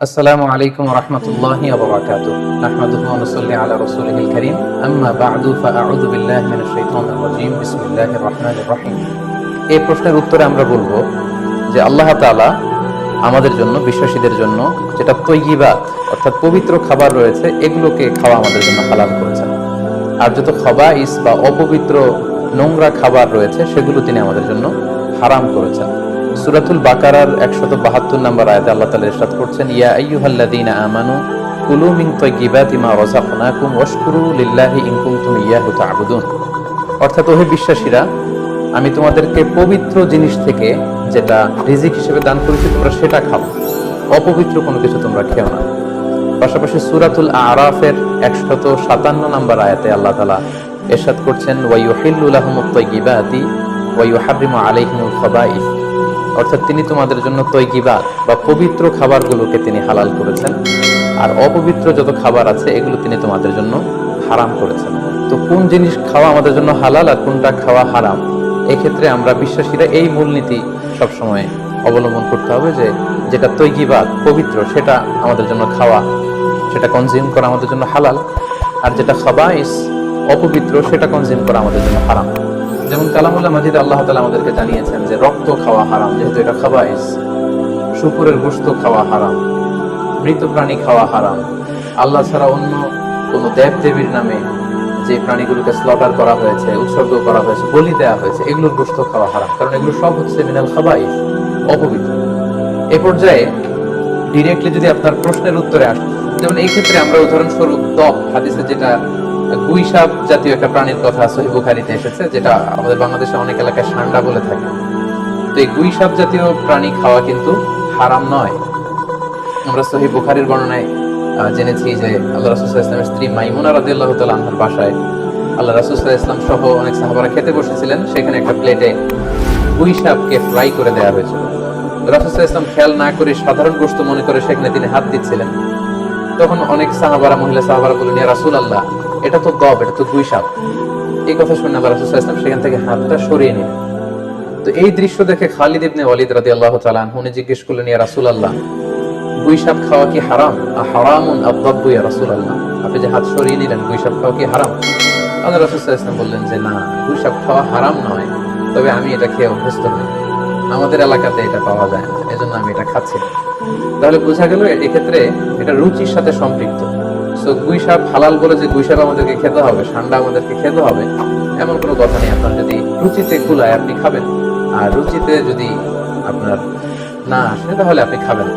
السلام عليكم ورحمة الله وبركاته نحمده ونصلي على رسوله الكريم أما بعد فأعوذ بالله من الشيطان الرجيم بسم الله الرحمن الرحيم এই প্রশ্নের উত্তরে আমরা বলবো যে আল্লাহ তাআলা আমাদের জন্য বিশ্বাসীদের জন্য যেটা তৈগিবাত অর্থাৎ পবিত্র খাবার রয়েছে এগুলোকে খাওয়া আমাদের জন্য হালাল করেছেন আর যত খবাইস বা অপবিত্র নোংরা খাবার রয়েছে সেগুলো তিনি আমাদের জন্য হারাম করেছেন সুরাতুল বাকারার একশত বাহাত্তর নম্বর আয়াতে আল্লাহ তালা ইরশাদ করছেন, ইয়া আইয়ুহাল্লাযীনা আমানু কুলু মিন লিল্লাহি অর্থাৎ ওহে বিশ্বাসীরা, আমি তোমাদেরকে পবিত্র জিনিস থেকে যেটা রিজিক হিসেবে দান করেছি, তোমরা সেটা খাও। অপবিত্র কোনো কিছু তোমরা খেও না। পাশাপাশি সুরাতুল আরাফের একশত সাতান্ন নম্বর আয়াতে আল্লাহ তালা এরশাদ করছেন ওয়াইউহিল্লু লাহুমুত তাইয়্যিবাতি ওয়াইউহাররিমু আলাইহিমুল খাবাইস। অর্থাৎ তিনি তোমাদের জন্য তৈগিবাত বা পবিত্র খাবারগুলোকে তিনি হালাল করেছেন। আর অপবিত্র যত খাবার আছে, এগুলো তিনি তোমাদের জন্য হারাম করেছেন। তো কোন জিনিস খাওয়া আমাদের জন্য হালাল আর কোনটা খাওয়া হারাম? এক্ষেত্রে আমরা বিশ্বাসীরা এই মূলনীতি সবসময় অবলম্বন করতে হবে যে, যেটা তৈগিবাত পবিত্র, সেটা আমাদের জন্য খাওয়া, সেটা কনজিউম করা আমাদের জন্য হালাল। আর যেটা খাবাইস, অপবিত্র, সেটা কনজিউম করা আমাদের জন্য হারাম। যেমন কালামুল্লাহ মাজিদ আল্লাহ তালা আমাদেরকে জানিয়েছেন যে রক্ত খাওয়া হারাম, যেহেতু এটা খাবাইস। শুকুরের গোস্ত খাওয়া হারাম, মৃত প্রাণী খাওয়া হারাম। আল্লাহ ছাড়া অন্য কোন দেব দেবীর নামে যে প্রাণীগুলোকে স্লটার করা হয়েছে, উৎসর্গ করা হয়েছে, বলি দেওয়া হয়েছে, এগুলোর গোস্ত খাওয়া হারাম। কারণ এগুলো সব হচ্ছে মিনাল খাবাইস, অপবিত্র। এ পর্যায়ে ডিরেক্টলি যদি আপনার প্রশ্নের উত্তরে আসে, যেমন এই ক্ষেত্রে আমরা উদাহরণস্বরূপ ত্বক হাদিসে যেটা গুই সাপ জাতীয় একটা প্রাণীর কথা সহি বুখারিতে এসেছে, যেটা আমাদের বাংলাদেশে অনেক এলাকায় সান্ডা বলে থাকে। তো এই গুই সাপ জাতীয় প্রাণী খাওয়া কিন্তু হারাম নয়। আমরা সহি বুখারির বর্ণনায় জেনেছি যে আল্লাহ রাসুল্লাহ ইসলামের স্ত্রী মাইমুনা রাদিয়াল্লাহু তাআলা আনহার বাসায় আল্লাহ রাসুল্লাহ ইসলাম সহ অনেক সাহাবারা খেতে বসেছিলেন। সেখানে একটা প্লেটে গুই সাপকে ফ্রাই করে দেওয়া হয়েছিল। রাসুল্লাহ ইসলাম খেয়াল না করে সাধারণ গোস্ত মনে করে সেখানে তিনি হাত দিচ্ছিলেন। তখন অনেক সাহাবারা, মহিলা সাহাবারা বললেন রাসুল আল্লাহ এটা তো গব, এটা তো গুই সাপ। এই কথা শুনে আল্লাহ রাসুল ইসলাম সেখান থেকে হাতটা সরিয়ে নিলেন। তো এই দৃশ্য দেখে খালিদ ইবনে ওয়ালিদ তাআলা আনহু উনি জিজ্ঞেস করলেন, ইয়া রাসূল আল্লাহ গুই সাপ খাওয়া কি হারাম? হারামুন ইয়া রাসূল আল্লাহ আপনি যে হাত সরিয়ে নিলেন, গুই সাপ খাওয়া কি হারাম? আল্লাহ বললেন যে, না, গুই সাপ খাওয়া হারাম নয়, তবে আমি এটা খেয়ে অভ্যস্ত নই। আমাদের এলাকাতে এটা পাওয়া যায় না, এজন্য আমি এটা খাচ্ছি তাহলে বোঝা গেল এক্ষেত্রে এটা রুচির সাথে সম্পৃক্ত। সো গুই সাপ হালাল বলে যে গুই সাপ আমাদেরকে খেতে হবে ঠান্ডা আমাদেরকে খেতে হবে, এমন কোনো কথা নেই আপনার যদি রুচিতে কুলায় আপনি খাবেন, আর রুচিতে যদি আপনার না আসে, তাহলে আপনি খাবেন।